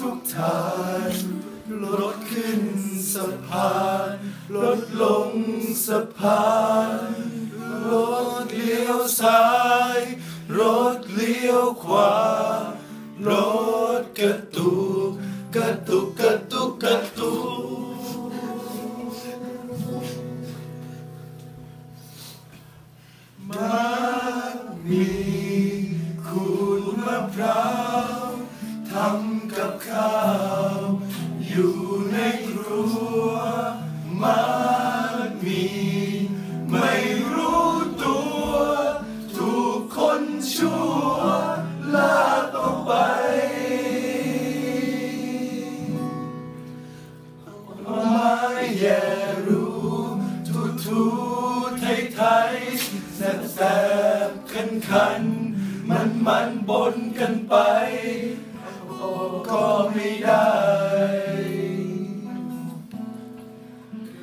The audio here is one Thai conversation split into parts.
ทุกทางลดขึ้นสะพานลดลงสะพานรถเลี้ยวซ้ายรถเลี้ยวขวารถกระตุกกระตุกกระตุกกระ ข้าวอยู่ในครัวมักมี ไม่รู้ตัว ถูกคนชั่วลากออกไป ไม่แย่รู้ทูทูไทยไทยแสบแสบคันคันมันมันบนกันไป ก็ไม่ได้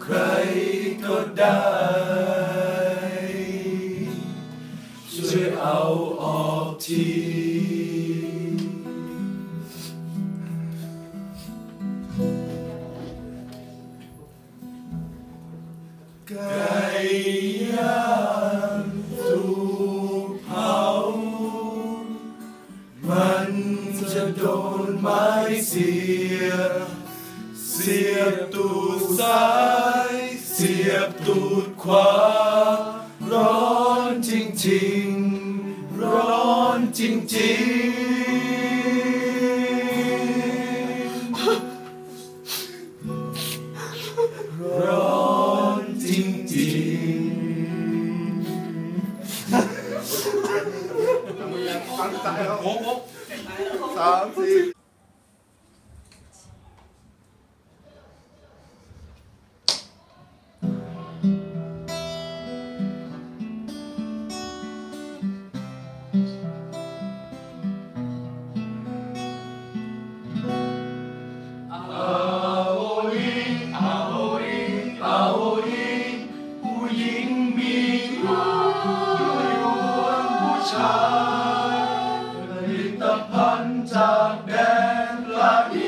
ใครก็ได้ ช่วยเอาออกที ไก่ย่า จะโดนไม้เสียบเสียบตูดซ้ายเสียบตูดขวาร้อนจริงๆร้อนจริงๆร้อนจ Saat itu, aku ingin. ตภัณฑ์จากแดนละอี